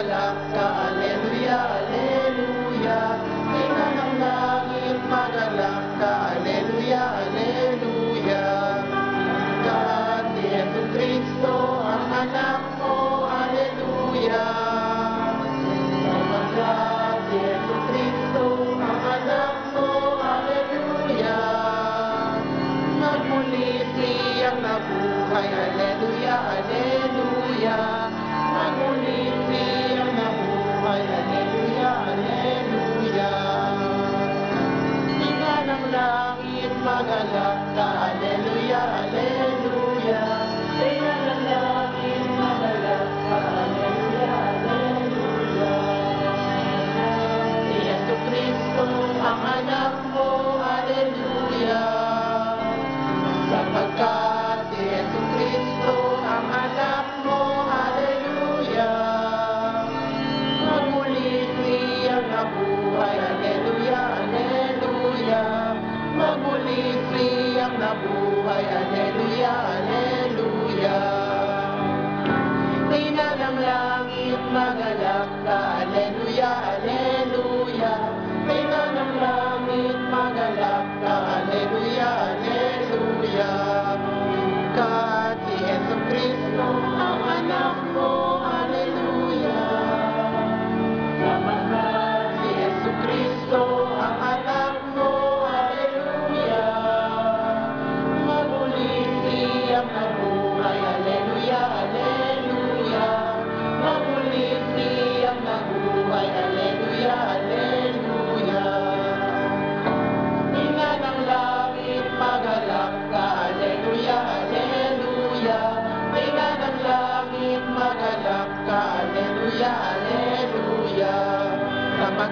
naganap ka Aleluya, Aleluya. Ina ng langit maganap Aleluya, Aleluya. Kaat ni Yesu Kristo ang anak mo Aleluya. Kaat ni Yesu ang anak Aleluya. Nagmuli siyang nabuhay Aleluya, Aleluya. Magalak ka, Hallelujah,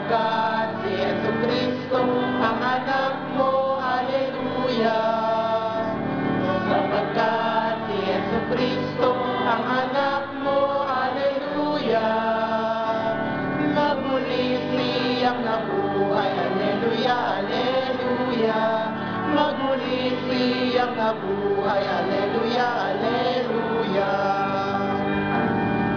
Sapagkat si Yesu Cristo, ang anak mo, Hallelujah. Sapagkat si Yesu Cristo, ang anak mo, Hallelujah. Magmuli siyang nabuhay, Hallelujah, Hallelujah. Magmuli siyang nabuhay, Hallelujah, Hallelujah.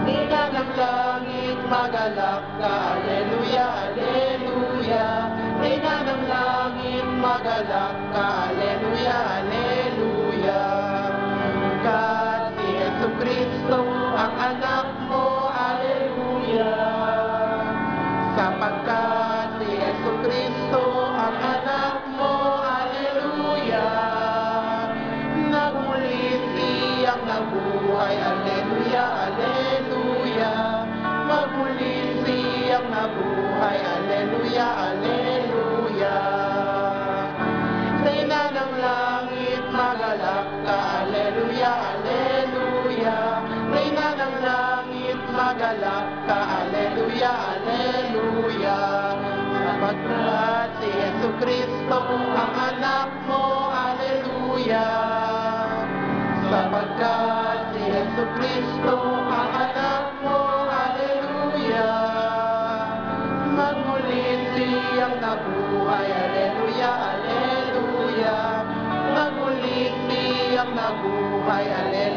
Tina ng langit, magalak ka, Hallelujah, Hallelujah. Tina ng langit, magalak ka, Hallelujah, Hallelujah. Kat si Yesu Cristo, ang anak mo, Hallelujah. Sapagkat si Yesu Cristo, ang anak mo, Hallelujah. Nagmuli siyang nabuhay, Hallelujah, Hallelujah. Siyang nabuhay, Hallelujah, Hallelujah. Reyna ng langit, magalak ka, Hallelujah, Hallelujah. Reyna ng langit, magalak ka, Hallelujah, Hallelujah. Sapagkat si Yesu Cristo, ang anak mo, siyang nabuhay, Hallelujah, Hallelujah. Magmuli siyang nabuhay, Hallelujah,